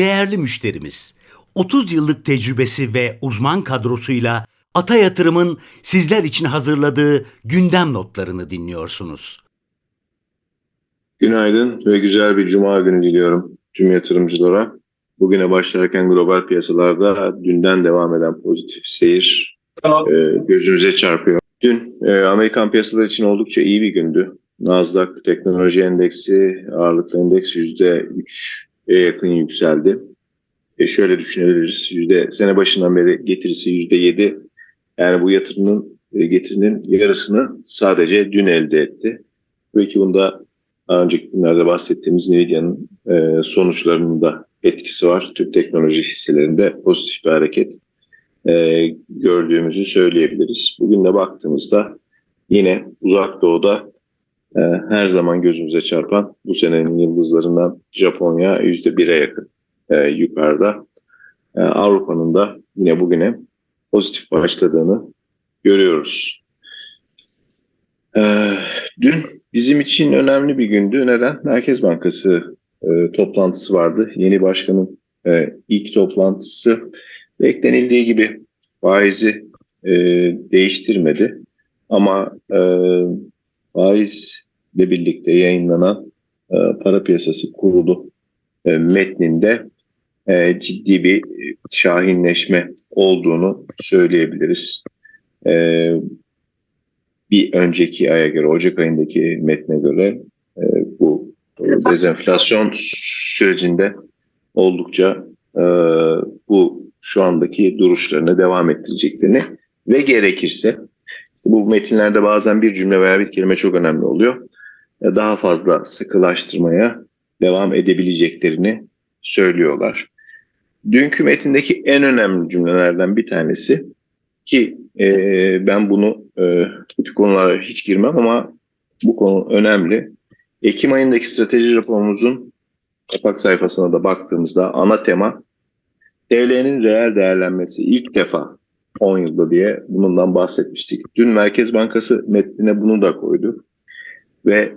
değerli müşterimiz. 30 yıllık tecrübesi ve uzman kadrosuyla Ata Yatırım'ın sizler için hazırladığı gündem notlarını dinliyorsunuz. Günaydın ve güzel bir cuma günü diliyorum tüm yatırımcılara. Bugüne başlarken global piyasalarda dünden devam eden pozitif seyir e, gözümüze çarpıyor. Dün e, Amerikan piyasaları için oldukça iyi bir gündü. Nasdaq Teknoloji Endeksi ağırlıklı endeks %3'e yakın yükseldi. E şöyle düşünebiliriz. Yüzde, sene başından beri getirisi %7. Yani bu yatırımın e, getirinin yarısını sadece dün elde etti. Belki bunda daha önceki günlerde bahsettiğimiz Nvidia'nın e, sonuçlarının da etkisi var. Tüm teknoloji hisselerinde pozitif bir hareket e, gördüğümüzü söyleyebiliriz. Bugün de baktığımızda yine uzak doğuda e, her zaman gözümüze çarpan bu senenin yıldızlarından Japonya %1'e yakın e, yukarıda. E, Avrupa'nın da yine bugüne pozitif başladığını görüyoruz. E, dün bizim için önemli bir gündü. Neden? Merkez Bankası e, toplantısı vardı. Yeni başkanın e, ilk toplantısı beklenildiği gibi faizi e, değiştirmedi. Ama e, faizle birlikte yayınlanan e, para piyasası kurulu e, metninde e, ciddi bir şahinleşme olduğunu söyleyebiliriz. E, bir önceki aya göre, Ocak ayındaki metne göre e, bu dezenflasyon sürecinde oldukça e, bu şu andaki duruşlarını devam ettireceklerini ve gerekirse bu metinlerde bazen bir cümle veya bir kelime çok önemli oluyor. Daha fazla sıkılaştırmaya devam edebileceklerini söylüyorlar. Dünkü metindeki en önemli cümlelerden bir tanesi ki e, ben bunu e, bu konulara hiç girmem ama bu konu önemli. Ekim ayındaki strateji raporumuzun kapak sayfasına da baktığımızda ana tema TL'nin reel değerlenmesi ilk defa 10 yılda diye bundan bahsetmiştik. Dün Merkez Bankası metnine bunu da koydu. Ve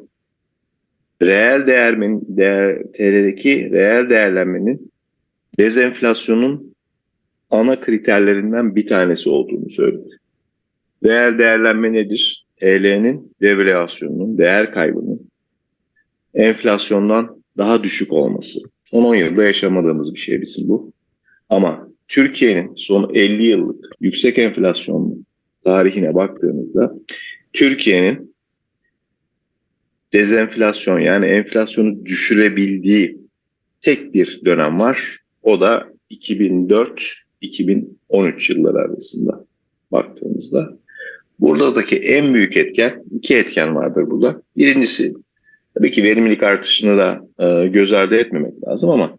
reel değermenin, değer, TL'deki reel değerlenmenin dezenflasyonun ana kriterlerinden bir tanesi olduğunu söyledi. Reel değerlenme nedir? TL'nin devalüasyonunun, değer kaybının enflasyondan daha düşük olması. Son 10 yılda yaşamadığımız bir şey bizim bu. Ama Türkiye'nin son 50 yıllık yüksek enflasyonlu tarihine baktığımızda Türkiye'nin dezenflasyon yani enflasyonu düşürebildiği tek bir dönem var. O da 2004-2013 yılları arasında baktığımızda. Buradaki en büyük etken, iki etken vardır burada. Birincisi tabii ki verimlilik artışını da e, göz ardı etmemek lazım ama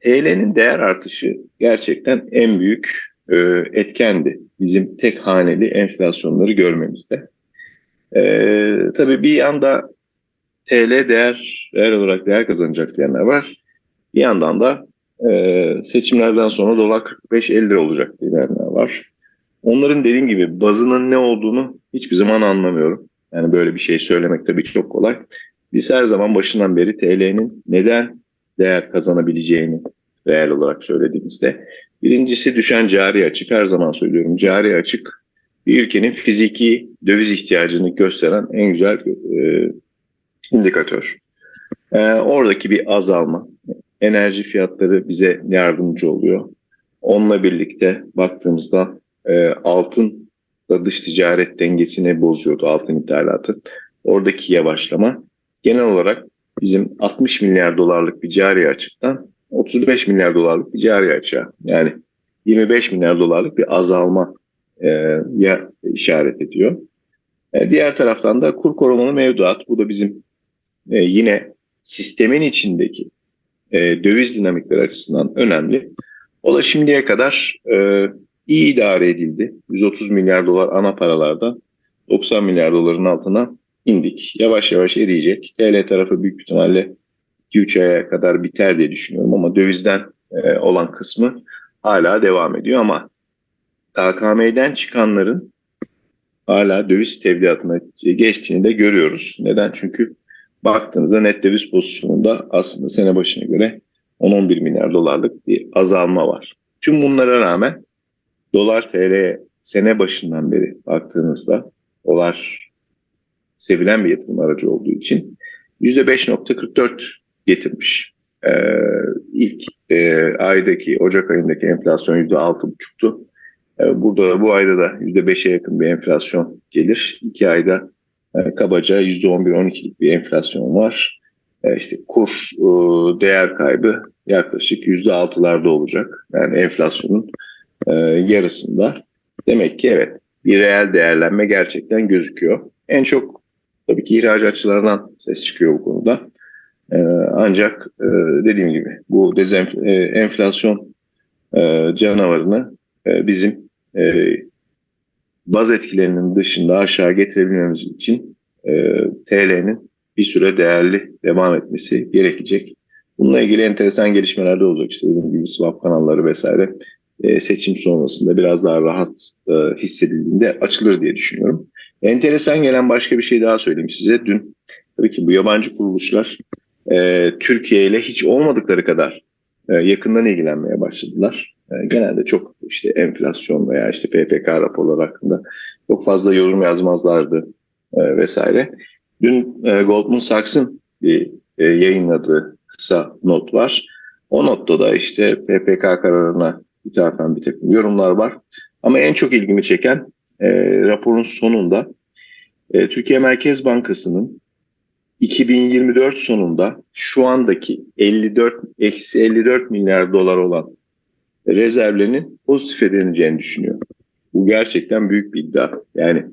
TL'nin değer artışı gerçekten en büyük e, etkendi bizim tek haneli enflasyonları görmemizde. E, tabii bir yanda TL değer, değer olarak değer kazanacak diyenler var. Bir yandan da e, seçimlerden sonra dolar 45-50 lira olacak diyenler var. Onların dediğim gibi bazının ne olduğunu hiçbir zaman anlamıyorum. Yani böyle bir şey söylemek tabii çok kolay. Biz her zaman başından beri TL'nin neden değer kazanabileceğini reel olarak söylediğimizde. Birincisi düşen cari açık. Her zaman söylüyorum cari açık bir ülkenin fiziki döviz ihtiyacını gösteren en güzel e, indikatör. E, oradaki bir azalma. Enerji fiyatları bize yardımcı oluyor. Onunla birlikte baktığımızda e, altın da dış ticaret dengesini bozuyordu altın ithalatı. Oradaki yavaşlama genel olarak bizim 60 milyar dolarlık bir cari açıktan 35 milyar dolarlık bir cari açığa yani 25 milyar dolarlık bir azalma e, ya işaret ediyor. E, diğer taraftan da kur korumalı mevduat bu da bizim e, yine sistemin içindeki e, döviz dinamikleri açısından önemli. O da şimdiye kadar e, iyi idare edildi. 130 milyar dolar ana paralardan 90 milyar doların altına indik. Yavaş yavaş eriyecek. TL tarafı büyük ihtimalle 2-3 aya kadar biter diye düşünüyorum ama dövizden e, olan kısmı hala devam ediyor ama KKM'den çıkanların hala döviz tevdiatına geçtiğini de görüyoruz. Neden? Çünkü baktığınızda net döviz pozisyonunda aslında sene başına göre 10-11 milyar dolarlık bir azalma var. Tüm bunlara rağmen dolar TL sene başından beri baktığınızda dolar sevilen bir yatırım aracı olduğu için %5.44 getirmiş. Ee, ilk e, aydaki Ocak ayındaki enflasyon %6.5'tu. Ee, burada bu ayda da %5'e yakın bir enflasyon gelir. İki ayda e, kabaca %11-12'lik bir enflasyon var. E, işte kur e, değer kaybı yaklaşık %6'larda olacak. Yani enflasyonun e, yarısında. Demek ki evet bir reel değerlenme gerçekten gözüküyor. En çok tabii ki ihracatçılardan ses çıkıyor bu konuda. E, ancak e, dediğim gibi bu dezenf- e, enflasyon e, canavarını bizim baz etkilerinin dışında aşağı getirebilmemiz için TL'nin bir süre değerli devam etmesi gerekecek. Bununla ilgili enteresan gelişmeler de olacak. İşte dediğim gibi swap kanalları vesaire seçim sonrasında biraz daha rahat hissedildiğinde açılır diye düşünüyorum. Enteresan gelen başka bir şey daha söyleyeyim size. Dün tabii ki bu yabancı kuruluşlar e, Türkiye ile hiç olmadıkları kadar e, yakından ilgilenmeye başladılar. E, genelde çok işte enflasyon veya işte PPK raporları hakkında çok fazla yorum yazmazlardı e, vesaire. Dün e, Goldman Sachs'ın bir e, yayınladığı kısa not var. O notta da işte PPK kararına ithafen bir takım yorumlar var. Ama en çok ilgimi çeken e, raporun sonunda e, Türkiye Merkez Bankası'nın 2024 sonunda şu andaki 54 eksi 54 milyar dolar olan rezervlerinin pozitife döneceğini düşünüyor. Bu gerçekten büyük bir iddia. Yani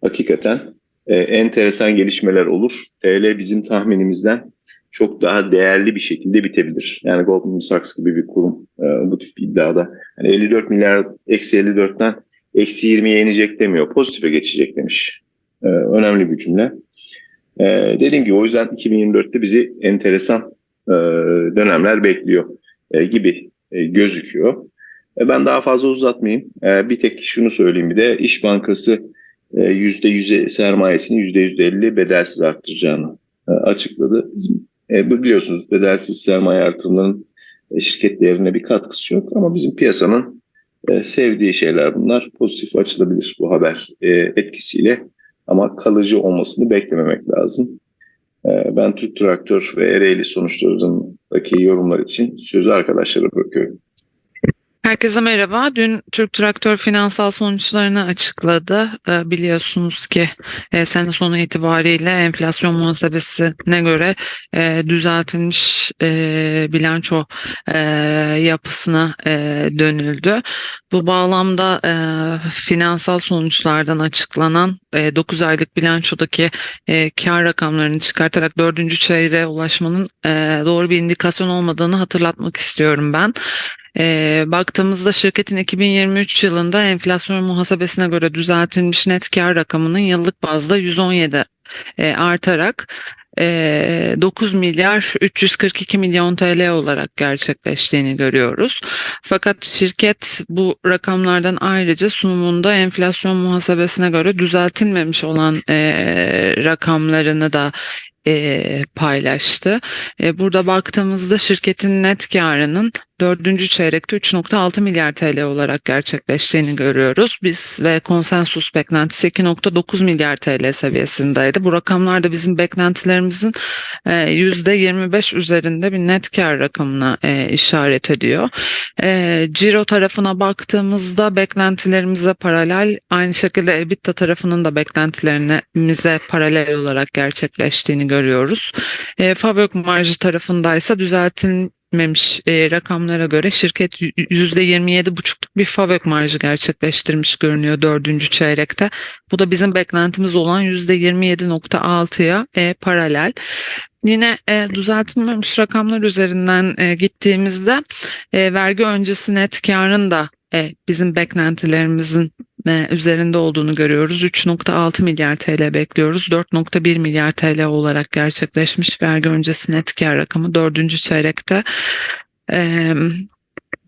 hakikaten e, enteresan gelişmeler olur. TL bizim tahminimizden çok daha değerli bir şekilde bitebilir. Yani Goldman Sachs gibi bir kurum e, bu tip bir iddiada yani 54 milyar eksi 54'ten eksi 20'ye inecek demiyor. Pozitife geçecek demiş. E, önemli bir cümle. E, dediğim gibi o yüzden 2024'te bizi enteresan e, dönemler bekliyor e, gibi e, gözüküyor. E, ben daha fazla uzatmayayım. E, bir tek şunu söyleyeyim bir de İş Bankası e, %100 sermayesini %150 bedelsiz arttıracağını e, açıkladı. E, biliyorsunuz bedelsiz sermaye artırımlarının e, şirket değerine bir katkısı yok ama bizim piyasanın e, sevdiği şeyler bunlar. Pozitif açılabilir bu haber e, etkisiyle ama kalıcı olmasını beklememek lazım. E, ben Türk Traktör ve Ereğli sonuçlarındaki yorumlar için sözü arkadaşlara bırakıyorum. Herkese merhaba. Dün Türk Traktör finansal sonuçlarını açıkladı. Ee, biliyorsunuz ki e, sene sonu itibariyle enflasyon muhasebesine göre e, düzeltilmiş e, bilanço yapısına dönüldü. Bu bağlamda finansal sonuçlardan açıklanan e, 9 aylık bilançodaki kar rakamlarını çıkartarak 4. çeyreğe ulaşmanın doğru bir indikasyon olmadığını hatırlatmak istiyorum ben. E, baktığımızda şirketin 2023 yılında enflasyon muhasebesine göre düzeltilmiş net kar rakamının yıllık bazda 117 e, artarak e, 9 milyar 342 milyon TL olarak gerçekleştiğini görüyoruz. Fakat şirket bu rakamlardan ayrıca sunumunda enflasyon muhasebesine göre düzeltilmemiş olan e, rakamlarını da e, paylaştı. E, burada baktığımızda şirketin net karının dördüncü çeyrekte 3.6 milyar TL olarak gerçekleştiğini görüyoruz. Biz ve konsensus beklentisi 2.9 milyar TL seviyesindeydi. Bu rakamlar da bizim beklentilerimizin e, %25 üzerinde bir net kar rakamına e, işaret ediyor. E, Ciro tarafına baktığımızda beklentilerimize paralel aynı şekilde EBITDA tarafının da beklentilerimize paralel olarak gerçekleştiğini görüyoruz. E, fabrik marjı tarafındaysa düzeltilmiş etmemiş e, rakamlara göre şirket %27,5'luk bir fabrik marjı gerçekleştirmiş görünüyor dördüncü çeyrekte. Bu da bizim beklentimiz olan %27,6'ya e, paralel. Yine e, düzeltilmemiş rakamlar üzerinden e, gittiğimizde e, vergi öncesi net karın da e, bizim beklentilerimizin üzerinde olduğunu görüyoruz. 3.6 milyar TL bekliyoruz. 4.1 milyar TL olarak gerçekleşmiş vergi öncesi net kar rakamı dördüncü çeyrekte. E,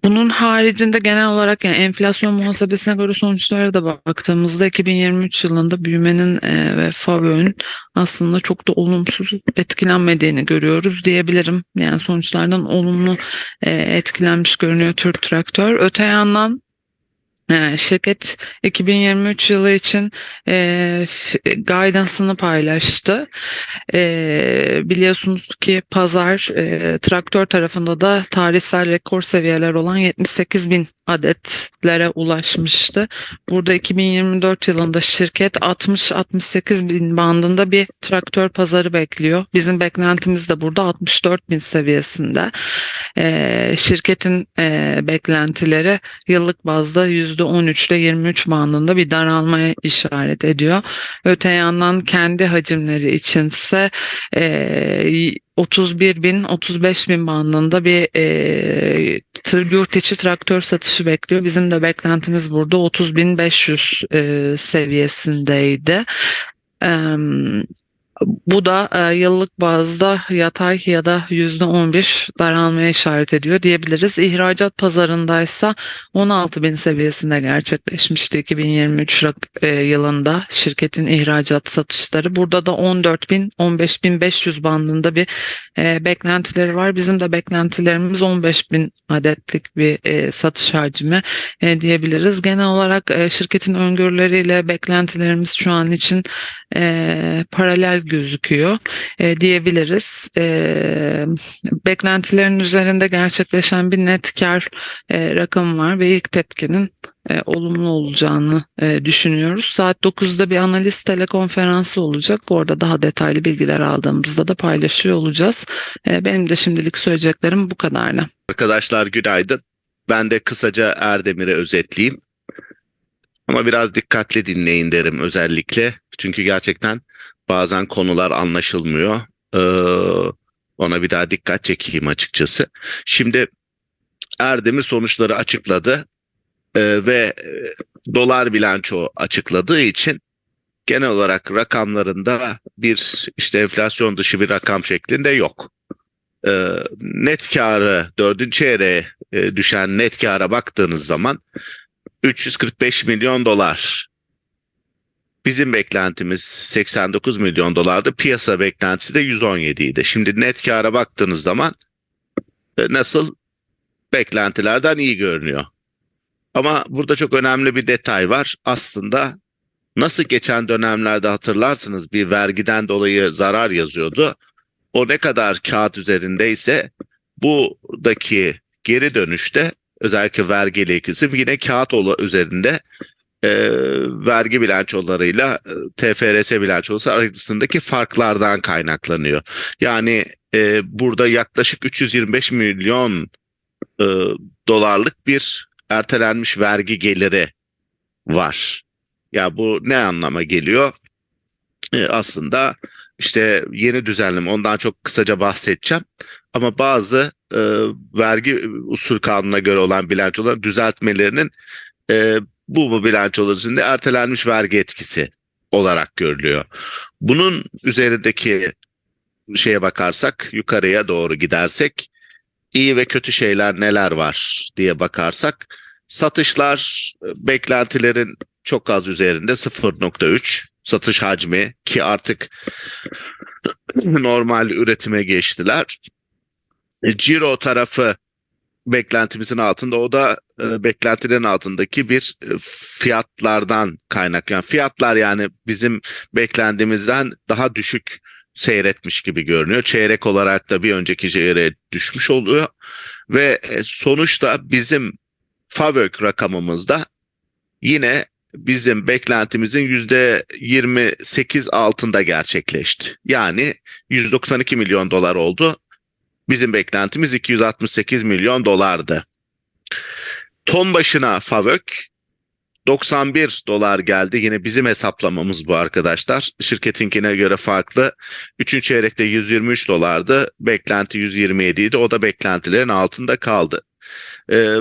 Bunun haricinde genel olarak yani enflasyon muhasebesine göre sonuçlara da baktığımızda 2023 yılında büyümenin e, ve FAVÖ'nün aslında çok da olumsuz etkilenmediğini görüyoruz diyebilirim. Yani sonuçlardan olumlu e, etkilenmiş görünüyor Türk Traktör. Öte yandan e, şirket 2023 yılı için e, guidance'ını paylaştı. E, biliyorsunuz ki pazar e, traktör tarafında da tarihsel rekor seviyeler olan 78 bin adetlere ulaşmıştı. Burada 2024 yılında şirket 60-68 bin bandında bir traktör pazarı bekliyor. Bizim beklentimiz de burada 64 bin seviyesinde. E, şirketin e, beklentileri yıllık bazda %13 ile 23 bandında bir daralmaya işaret ediyor. Öte yandan kendi hacimleri içinse e, 31 bin 35 bin bandında bir e, tır, yurt içi traktör satışı bekliyor. Bizim de beklentimiz burada 30 bin 500 e, seviyesindeydi. Em, bu da e, yıllık bazda yatay ya da %11 daralmaya işaret ediyor diyebiliriz. İhracat pazarındaysa 16 bin seviyesinde gerçekleşmişti 2023 rak- e, yılında şirketin ihracat satışları. Burada da 14 bin 15 bin 500 bandında bir e, beklentileri var. Bizim de beklentilerimiz 15 bin adetlik bir satış hacmi diyebiliriz. Genel olarak şirketin öngörüleriyle beklentilerimiz şu an için paralel gözüküyor e, diyebiliriz. E, beklentilerin üzerinde gerçekleşen bir net kar e, rakamı var ve ilk tepkinin e, olumlu olacağını e, düşünüyoruz. Saat 9'da bir analiz telekonferansı olacak. Orada daha detaylı bilgiler aldığımızda da paylaşıyor olacağız. E, benim de şimdilik söyleyeceklerim bu kadarla. Arkadaşlar günaydın. Ben de kısaca Erdemir'i özetleyeyim. Ama biraz dikkatli dinleyin derim özellikle. Çünkü gerçekten bazen konular anlaşılmıyor. Ee, ona bir daha dikkat çekeyim açıkçası. Şimdi Erdemir sonuçları açıkladı Ee, ve e, dolar bilanço açıkladığı için genel olarak rakamlarında bir işte enflasyon dışı bir rakam şeklinde yok. Ee, net karı dördüncü çeyreğe e, düşen net kâra baktığınız zaman 345 milyon dolar. Bizim beklentimiz 89 milyon dolardı. Piyasa beklentisi de 117 idi. Şimdi net kâra baktığınız zaman e, nasıl beklentilerden iyi görünüyor. Ama burada çok önemli bir detay var. Aslında nasıl geçen dönemlerde hatırlarsınız bir vergiden dolayı zarar yazıyordu. O ne kadar kağıt üzerindeyse buradaki geri dönüşte özellikle vergi kısım yine kağıt ola üzerinde e, vergi bilançolarıyla e, TFRS bilançosu arasındaki farklardan kaynaklanıyor. Yani e, burada yaklaşık 325 milyon e, dolarlık bir ertelenmiş vergi geliri var. Ya bu ne anlama geliyor? E, aslında işte yeni düzenleme ondan çok kısaca bahsedeceğim. Ama bazı e, vergi usul kanununa göre olan bilançoların düzeltmelerinin e, bu, bu bilançolar üzerinde ertelenmiş vergi etkisi olarak görülüyor. Bunun üzerindeki şeye bakarsak yukarıya doğru gidersek iyi ve kötü şeyler neler var diye bakarsak satışlar e, beklentilerin çok az üzerinde 0.3 satış hacmi ki artık normal üretime geçtiler. Ciro tarafı beklentimizin altında o da e, beklentilerin altındaki bir e, fiyatlardan kaynak. Yani fiyatlar yani bizim beklendiğimizden daha düşük seyretmiş gibi görünüyor. Çeyrek olarak da bir önceki çeyreğe düşmüş oluyor ve e, sonuçta bizim FAVÖK rakamımızda yine bizim beklentimizin yüzde 28 altında gerçekleşti. Yani 192 milyon dolar oldu. Bizim beklentimiz 268 milyon dolardı. Ton başına FAVÖK 91 dolar geldi. Yine bizim hesaplamamız bu arkadaşlar. Şirketinkine göre farklı. Üçüncü çeyrekte 123 dolardı. Beklenti 127 idi. O da beklentilerin altında kaldı. Ee,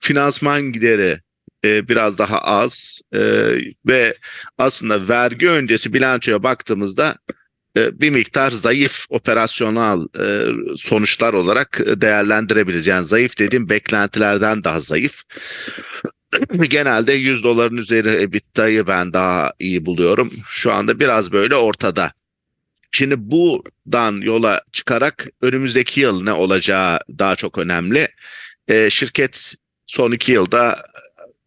finansman gideri e, biraz daha az e, ve aslında vergi öncesi bilançoya baktığımızda e, bir miktar zayıf operasyonel e, sonuçlar olarak e, değerlendirebiliriz. Yani zayıf dediğim beklentilerden daha zayıf. Genelde 100 doların üzeri EBITDA'yı ben daha iyi buluyorum. Şu anda biraz böyle ortada. Şimdi buradan yola çıkarak önümüzdeki yıl ne olacağı daha çok önemli. E, şirket son iki yılda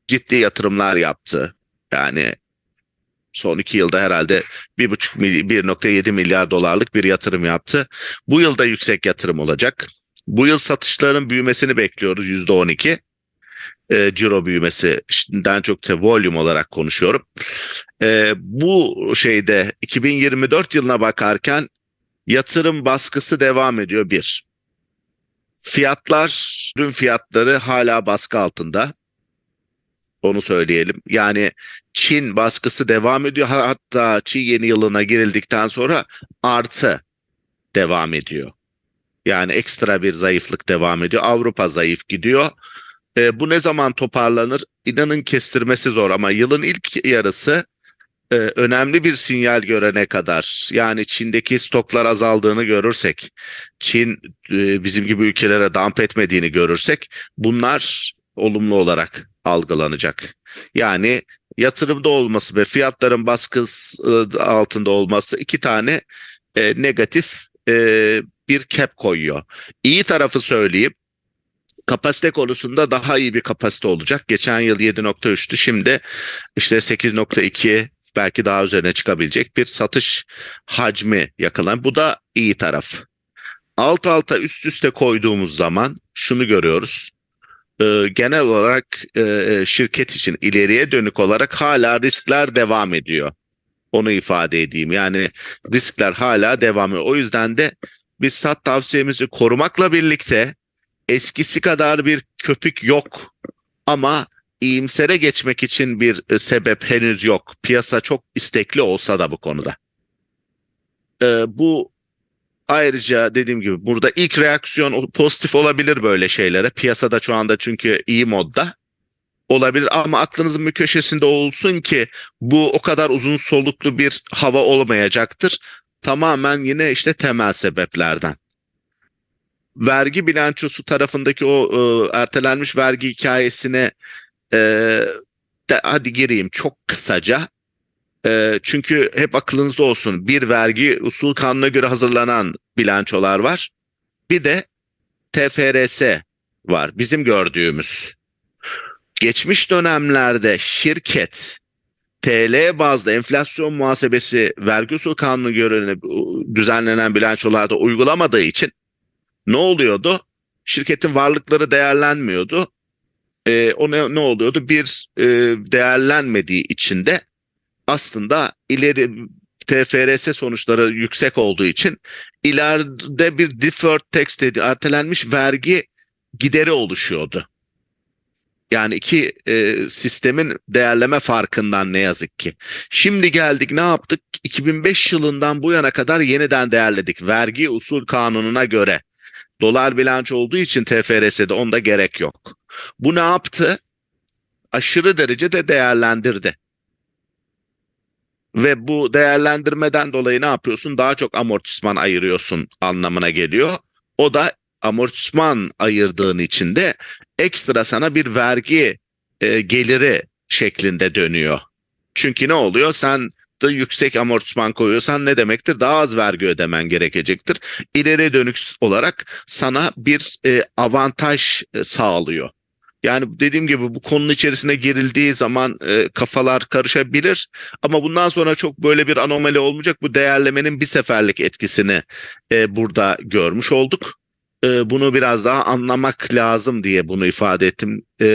ciddi yatırımlar yaptı. Yani son iki yılda herhalde 1,5 mily- 1.7 milyar dolarlık bir yatırım yaptı. Bu yılda yüksek yatırım olacak. Bu yıl satışların büyümesini bekliyoruz %12. E, ciro büyümesinden çok da volume olarak konuşuyorum. E, bu şeyde 2024 yılına bakarken yatırım baskısı devam ediyor bir. Fiyatlar, ürün fiyatları hala baskı altında. Onu söyleyelim. Yani Çin baskısı devam ediyor. Hatta Çin yeni yılına girildikten sonra artı devam ediyor. Yani ekstra bir zayıflık devam ediyor. Avrupa zayıf gidiyor. E, bu ne zaman toparlanır? İnanın kestirmesi zor ama yılın ilk yarısı e, önemli bir sinyal görene kadar yani Çin'deki stoklar azaldığını görürsek, Çin e, bizim gibi ülkelere damp etmediğini görürsek bunlar olumlu olarak algılanacak. Yani yatırımda olması ve fiyatların baskısı e, altında olması iki tane e, negatif e, bir cap koyuyor. İyi tarafı söyleyeyim. Kapasite konusunda daha iyi bir kapasite olacak. Geçen yıl 7.3'tü. Şimdi işte 8.2 belki daha üzerine çıkabilecek bir satış hacmi yakalan. Bu da iyi taraf. Alt alta üst üste koyduğumuz zaman şunu görüyoruz. Ee, genel olarak e, şirket için ileriye dönük olarak hala riskler devam ediyor. Onu ifade edeyim. Yani riskler hala devam ediyor. O yüzden de biz sat tavsiyemizi korumakla birlikte eskisi kadar bir köpük yok ama iyimsere geçmek için bir e, sebep henüz yok. Piyasa çok istekli olsa da bu konuda. Ee, bu ayrıca dediğim gibi burada ilk reaksiyon pozitif olabilir böyle şeylere. Piyasada şu anda çünkü iyi modda olabilir ama aklınızın bir köşesinde olsun ki bu o kadar uzun soluklu bir hava olmayacaktır. Tamamen yine işte temel sebeplerden vergi bilançosu tarafındaki o e, ertelenmiş vergi hikayesine e, de, hadi gireyim çok kısaca. E, çünkü hep aklınızda olsun bir vergi usul kanuna göre hazırlanan bilançolar var. Bir de TFRS var bizim gördüğümüz. Geçmiş dönemlerde şirket TL bazlı enflasyon muhasebesi vergi usul kanunu göre düzenlenen bilançolarda uygulamadığı için ne oluyordu? Şirketin varlıkları değerlenmiyordu. Ee, o ne, ne oluyordu? Bir e, değerlenmediği için de aslında ileri TFRS sonuçları yüksek olduğu için ileride bir deferred tax dedi ertelenmiş vergi gideri oluşuyordu. Yani iki e, sistemin değerleme farkından ne yazık ki. Şimdi geldik ne yaptık? 2005 yılından bu yana kadar yeniden değerledik. Vergi usul kanununa göre. Dolar bilanço olduğu için TFRS'de onda gerek yok. Bu ne yaptı? Aşırı derecede değerlendirdi. Ve bu değerlendirmeden dolayı ne yapıyorsun? Daha çok amortisman ayırıyorsun anlamına geliyor. O da amortisman ayırdığın için de ekstra sana bir vergi e, geliri şeklinde dönüyor. Çünkü ne oluyor? Sen de yüksek amortisman koyuyorsan ne demektir? Daha az vergi ödemen gerekecektir. İleri dönük olarak sana bir e, avantaj e, sağlıyor. Yani dediğim gibi bu konunun içerisine girildiği zaman e, kafalar karışabilir ama bundan sonra çok böyle bir anomali olmayacak. Bu değerlemenin bir seferlik etkisini e, burada görmüş olduk. E, bunu biraz daha anlamak lazım diye bunu ifade ettim. E,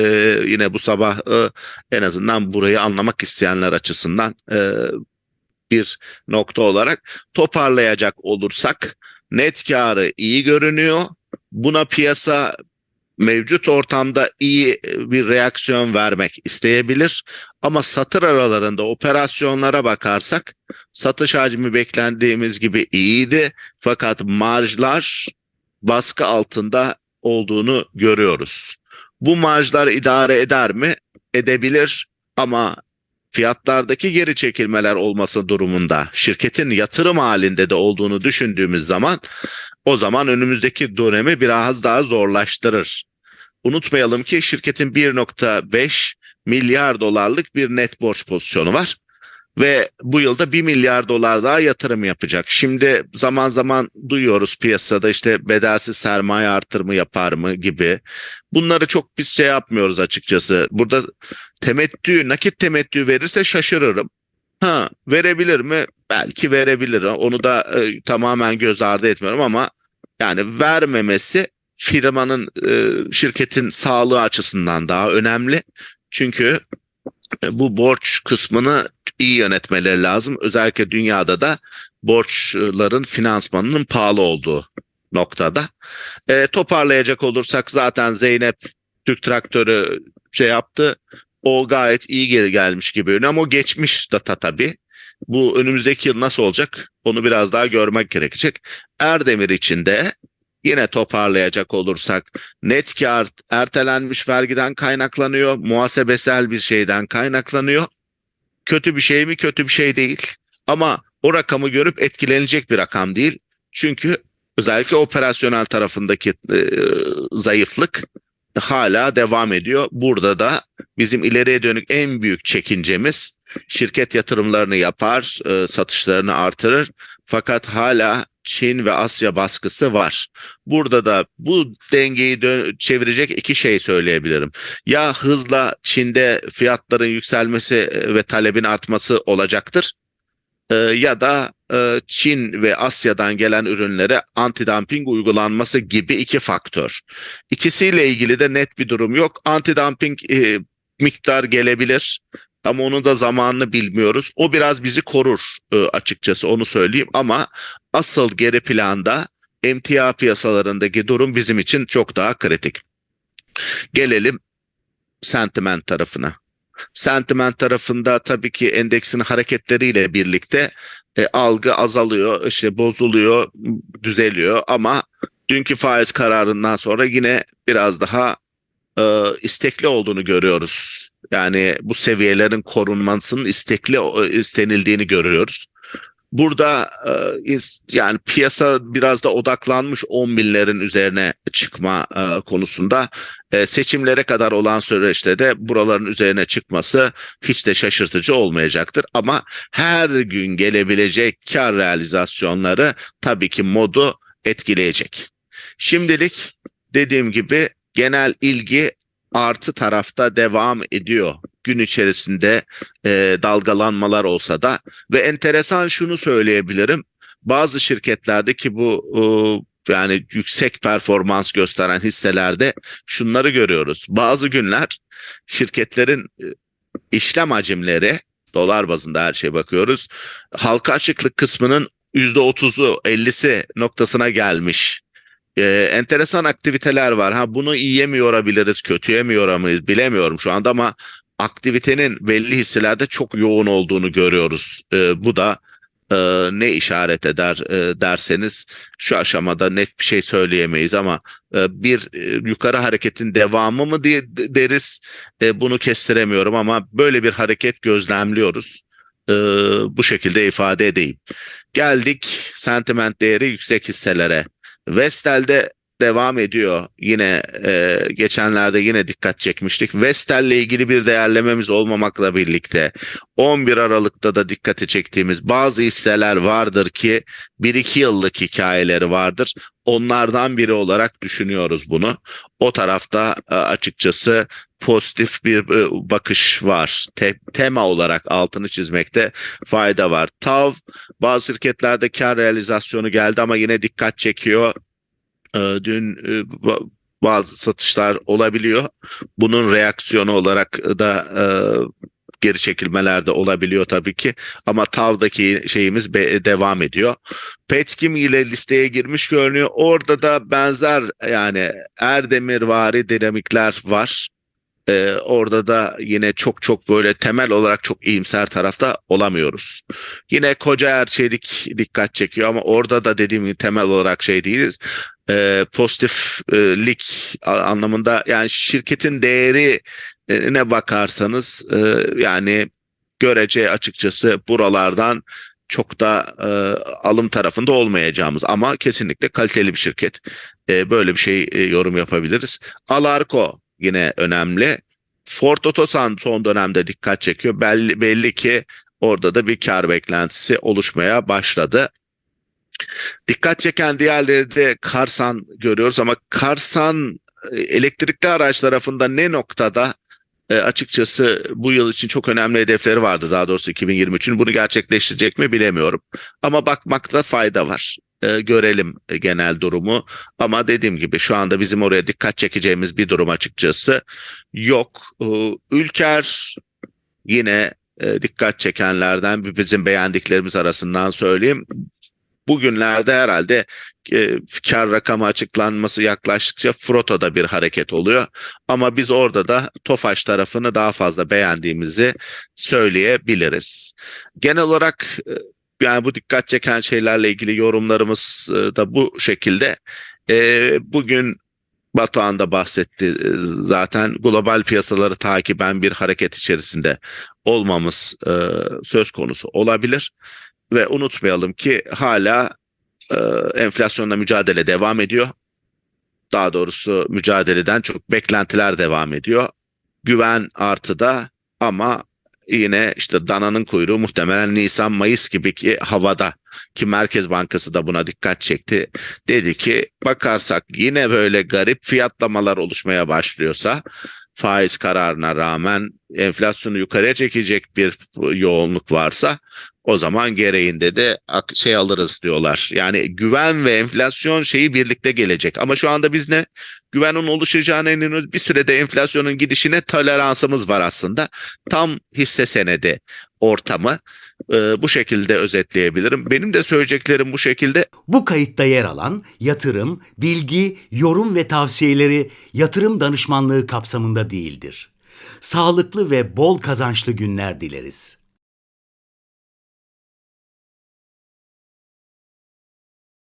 yine bu sabah e, en azından burayı anlamak isteyenler açısından e, bir nokta olarak toparlayacak olursak net karı iyi görünüyor. Buna piyasa mevcut ortamda iyi bir reaksiyon vermek isteyebilir. Ama satır aralarında operasyonlara bakarsak satış hacmi beklendiğimiz gibi iyiydi. Fakat marjlar baskı altında olduğunu görüyoruz. Bu marjlar idare eder mi? Edebilir ama fiyatlardaki geri çekilmeler olması durumunda şirketin yatırım halinde de olduğunu düşündüğümüz zaman o zaman önümüzdeki dönemi biraz daha zorlaştırır. Unutmayalım ki şirketin 1.5 milyar dolarlık bir net borç pozisyonu var ve bu yılda 1 milyar dolar daha yatırım yapacak. Şimdi zaman zaman duyuyoruz piyasada işte bedelsiz sermaye artırımı yapar mı gibi. Bunları çok biz şey yapmıyoruz açıkçası. Burada temettü, nakit temettü verirse şaşırırım. Ha, verebilir mi? Belki verebilir. Onu da e, tamamen göz ardı etmiyorum ama yani vermemesi firmanın e, şirketin sağlığı açısından daha önemli. Çünkü e, bu borç kısmını iyi yönetmeleri lazım. Özellikle dünyada da borçların finansmanının pahalı olduğu noktada. E, toparlayacak olursak zaten Zeynep Türk Traktörü şey yaptı. O gayet iyi geri gelmiş gibi ama o geçmiş data tabii. Bu önümüzdeki yıl nasıl olacak onu biraz daha görmek gerekecek. Erdemir için de yine toparlayacak olursak net kar ertelenmiş vergiden kaynaklanıyor. Muhasebesel bir şeyden kaynaklanıyor. Kötü bir şey mi? Kötü bir şey değil. Ama o rakamı görüp etkilenecek bir rakam değil. Çünkü özellikle operasyonel tarafındaki e, zayıflık hala devam ediyor. Burada da bizim ileriye dönük en büyük çekincemiz şirket yatırımlarını yapar, e, satışlarını artırır. Fakat hala Çin ve Asya baskısı var. Burada da bu dengeyi çevirecek iki şey söyleyebilirim. Ya hızla Çin'de fiyatların yükselmesi e, ve talebin artması olacaktır. E, ya da e, Çin ve Asya'dan gelen ürünlere antidumping uygulanması gibi iki faktör. İkisiyle ilgili de net bir durum yok. Antidumping e, miktar gelebilir ama onun da zamanını bilmiyoruz. O biraz bizi korur e, açıkçası onu söyleyeyim ama asıl geri planda emtia piyasalarındaki durum bizim için çok daha kritik. Gelelim sentiment tarafına. Sentiment tarafında tabii ki endeksin hareketleriyle birlikte e, algı azalıyor, işte bozuluyor, düzeliyor ama dünkü faiz kararından sonra yine biraz daha e, istekli olduğunu görüyoruz. Yani bu seviyelerin korunmasının istekli istenildiğini görüyoruz. Burada e, yani piyasa biraz da odaklanmış 10 binlerin üzerine çıkma e, konusunda E, seçimlere kadar olan süreçte de buraların üzerine çıkması hiç de şaşırtıcı olmayacaktır. Ama her gün gelebilecek kar realizasyonları tabii ki modu etkileyecek. Şimdilik dediğim gibi genel ilgi artı tarafta devam ediyor. Gün içerisinde e, dalgalanmalar olsa da ve enteresan şunu söyleyebilirim. Bazı şirketlerde ki bu e, yani yüksek performans gösteren hisselerde şunları görüyoruz. Bazı günler şirketlerin e, işlem hacimleri dolar bazında her şeye bakıyoruz. Halka açıklık kısmının %30'u 50'si noktasına gelmiş. Ee, enteresan aktiviteler var. Ha bunu iyiye mi yorabiliriz, kötüye mi yoramayız bilemiyorum şu anda ama aktivitenin belli hisselerde çok yoğun olduğunu görüyoruz. Ee, bu da e, ne işaret eder e, derseniz şu aşamada net bir şey söyleyemeyiz ama e, bir e, yukarı hareketin devamı mı diye de- deriz E, bunu kestiremiyorum ama böyle bir hareket gözlemliyoruz. E, bu şekilde ifade edeyim. Geldik sentiment değeri yüksek hisselere. Vestel'de devam ediyor. Yine e, geçenlerde yine dikkat çekmiştik. Vestel'le ilgili bir değerlememiz olmamakla birlikte 11 Aralık'ta da dikkati çektiğimiz bazı hisseler vardır ki 1-2 yıllık hikayeleri vardır. Onlardan biri olarak düşünüyoruz bunu. O tarafta e, açıkçası pozitif bir e, bakış var. Te- tema olarak altını çizmekte fayda var. TAV bazı şirketlerde kar realizasyonu geldi ama yine dikkat çekiyor. Ee, Dün e, ba- bazı satışlar olabiliyor. Bunun reaksiyonu olarak da e, geri çekilmeler de olabiliyor tabii ki. Ama TAV'daki şeyimiz devam ediyor. Petkim ile listeye girmiş görünüyor. Orada da benzer yani Erdemir vari dinamikler var. Ee, orada da yine çok çok böyle temel olarak çok iyimser tarafta olamıyoruz. Yine Koca Erçelik dikkat çekiyor ama orada da dediğim gibi temel olarak şey değiliz. Ee, pozitiflik anlamında yani şirketin değeri e, ne bakarsanız e, yani görece açıkçası buralardan çok da e, alım tarafında olmayacağımız ama kesinlikle kaliteli bir şirket. E, böyle bir şey e, yorum yapabiliriz. Alarko yine önemli. Ford Otosan son dönemde dikkat çekiyor. Belli, belli ki orada da bir kar beklentisi oluşmaya başladı. Dikkat çeken diğerleri de Karsan görüyoruz ama Karsan e, elektrikli araç tarafında ne noktada e, açıkçası bu yıl için çok önemli hedefleri vardı daha doğrusu 2023'ün bunu gerçekleştirecek mi bilemiyorum. Ama bakmakta fayda var. E, görelim e, genel durumu ama dediğim gibi şu anda bizim oraya dikkat çekeceğimiz bir durum açıkçası yok. E, Ülker yine e, dikkat çekenlerden bizim beğendiklerimiz arasından söyleyeyim. Bugünlerde herhalde e, kar rakamı açıklanması yaklaştıkça Froto'da bir hareket oluyor. Ama biz orada da Tofaş tarafını daha fazla beğendiğimizi söyleyebiliriz. Genel olarak e, yani bu dikkat çeken şeylerle ilgili yorumlarımız e, da bu şekilde. E, bugün Batuhan da bahsetti e, zaten global piyasaları takiben bir hareket içerisinde olmamız e, söz konusu olabilir. Ve unutmayalım ki hala e, enflasyonla mücadele devam ediyor. Daha doğrusu mücadeleden çok beklentiler devam ediyor. Güven artıda ama yine işte dananın kuyruğu muhtemelen Nisan Mayıs gibi ki havada ki Merkez Bankası da buna dikkat çekti. Dedi ki bakarsak yine böyle garip fiyatlamalar oluşmaya başlıyorsa faiz kararına rağmen enflasyonu yukarıya çekecek bir yoğunluk varsa o zaman gereğinde de şey alırız diyorlar. Yani güven ve enflasyon şeyi birlikte gelecek. Ama şu anda biz ne? Güvenin oluşacağına inanıyoruz. Bir sürede enflasyonun gidişine toleransımız var aslında. Tam hisse senedi ortamı e, bu şekilde özetleyebilirim. Benim de söyleyeceklerim bu şekilde. Bu kayıtta yer alan yatırım, bilgi, yorum ve tavsiyeleri yatırım danışmanlığı kapsamında değildir. Sağlıklı ve bol kazançlı günler dileriz.